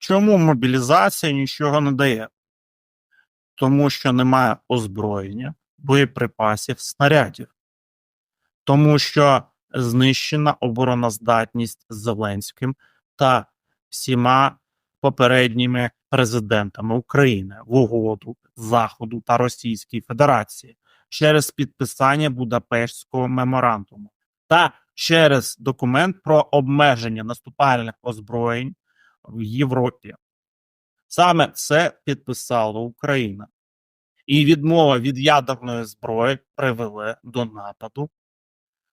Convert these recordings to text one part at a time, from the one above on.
Чому мобілізація нічого не дає? Тому що немає озброєння, боєприпасів, снарядів. Тому що знищена обороноздатність Зеленським та всіма попередніми президентами України в угоду Заходу та Російської Федерації через підписання Будапештського меморандуму та через документ про обмеження наступальних озброєнь в Європі. Саме це підписала Україна. І відмова від ядерної зброї привела до нападу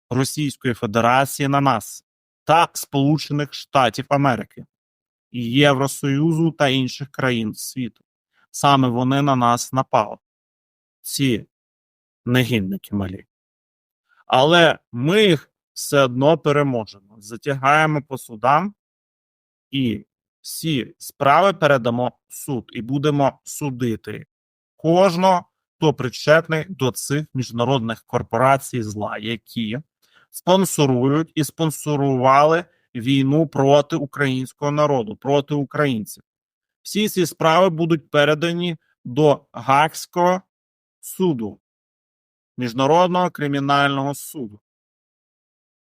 Російської Федерації на нас та Сполучених Штатів Америки, Євросоюзу та інших країн світу. Саме вони на нас напали. Ці негідники малі. Але ми їх все одно переможемо. Затягаємо по судам і всі справи передамо в суд і будемо судити кожного, хто причетний до цих міжнародних корпорацій зла, які спонсорують і спонсорували війну проти українського народу, проти українців. Всі ці справи будуть передані до Гаагського суду, Міжнародного кримінального суду.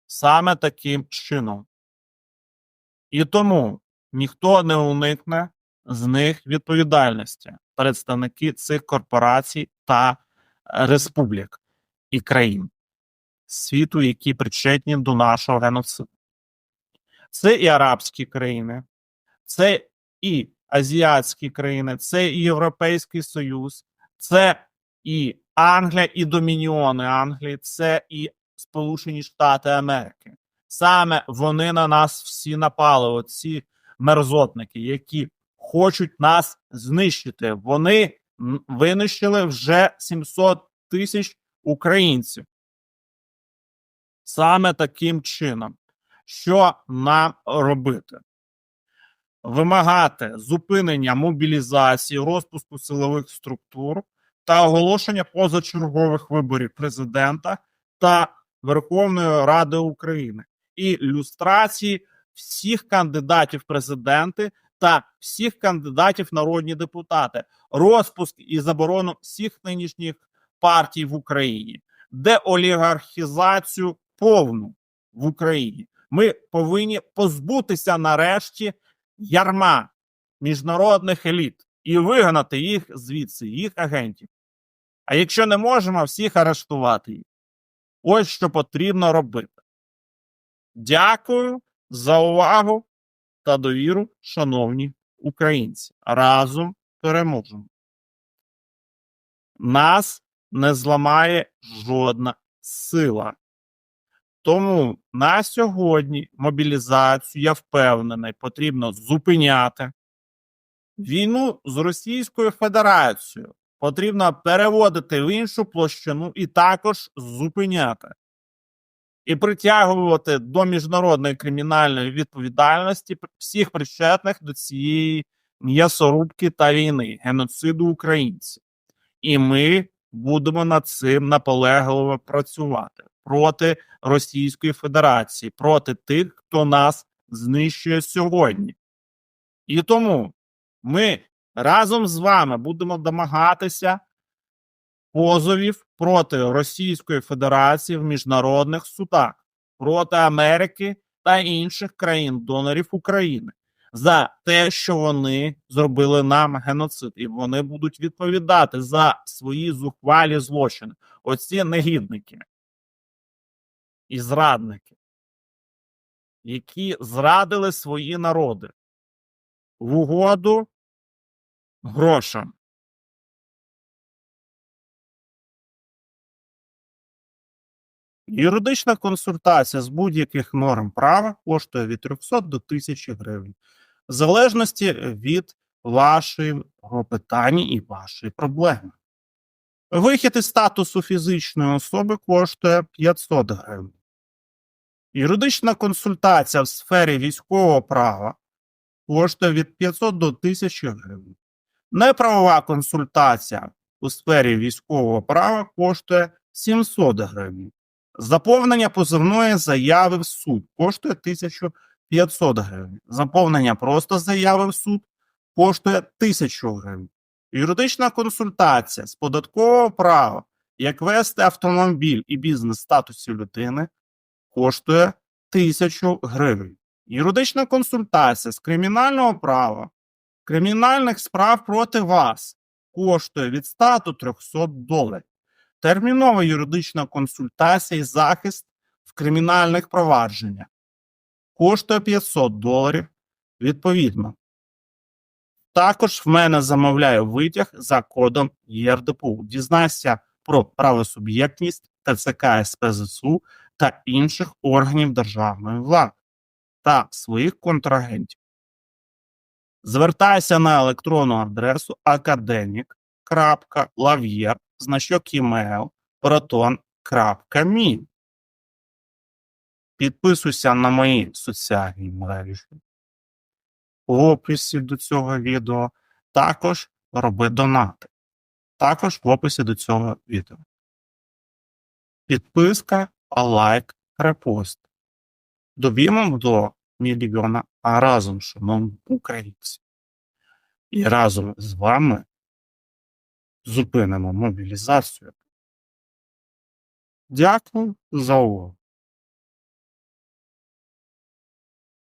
Саме таким чином. І тому ніхто не уникне з них відповідальності представники цих корпорацій та е, республік і країн світу, які причетні до нашого геноциду. Це і арабські країни, це і азіатські країни, це і Європейський Союз, це і Англія, і Домініони Англії, це і Сполучені Штати Америки. Саме вони на нас всі напали, оці мерзотники, які хочуть нас знищити. Вони винищили вже 700 тисяч українців. Саме таким чином, що нам робити? Вимагати зупинення мобілізації, розпуску силових структур та оголошення позачергових виборів президента та Верховної Ради України і люстрації всіх кандидатів президенти та всіх кандидатів народні депутати, розпуск і заборону всіх нинішніх партій в Україні, деолігархізацію повну в Україні. Ми повинні позбутися нарешті ярма міжнародних еліт і вигнати їх звідси, їх агентів. А якщо не можемо, всіх арештувати їх. Ось що потрібно робити. Дякую за увагу та довіру, шановні українці. Разом переможемо. Нас не зламає жодна сила. Тому на сьогодні мобілізацію, я впевнений, потрібно зупиняти. Війну з Російською Федерацією потрібно переводити в іншу площину і також зупиняти. І притягувати до міжнародної кримінальної відповідальності всіх причетних до цієї м'ясорубки та війни, геноциду українців. І ми будемо над цим наполегливо працювати проти Російської Федерації, проти тих, хто нас знищує сьогодні. І тому ми разом з вами будемо домагатися позовів проти Російської Федерації в міжнародних судах, проти Америки та інших країн-донорів України за те, що вони зробили нам геноцид, і вони будуть відповідати за свої зухвалі злочини. Оці негідники і зрадники, які зрадили свої народи в угоду грошам. Юридична консультація з будь-яких норм права коштує від 300 до 1000 гривень, в залежності від вашого питання і вашої проблеми. Вихід із статусу фізичної особи коштує 500 гривень. Юридична консультація в сфері військового права коштує від 500 до 1000 гривень. Неправова консультація у сфері військового права коштує 700 гривень. Заповнення позовної заяви в суд коштує 1500 гривень. Заповнення просто заяви в суд коштує 1000 гривень. Юридична консультація з податкового права, як вести автомобіль і бізнес статусі людини, коштує 1000 гривень. Юридична консультація з кримінального права, кримінальних справ проти вас коштує від 100 до 300 доларів. Термінова юридична консультація і захист в кримінальних провадженнях коштує 500 доларів відповідно. Також в мене замовляє витяг за кодом ЄРДПУ. Дізнайся про правосуб'єктність ТЦК СПЗСУ та інших органів державної влади та своїх контрагентів. Звертайся на електронну адресу академік.лав'єр, значок email, proton.me. Підписуйся на мої соціальні мережі. В описі до цього відео також роби донати. Також в описі до цього відео. Підписка, лайк, репост. Довімо до мільйона, а разом, шановні українці. І разом з вами зупинимо мобілізацію. Дякую за увагу.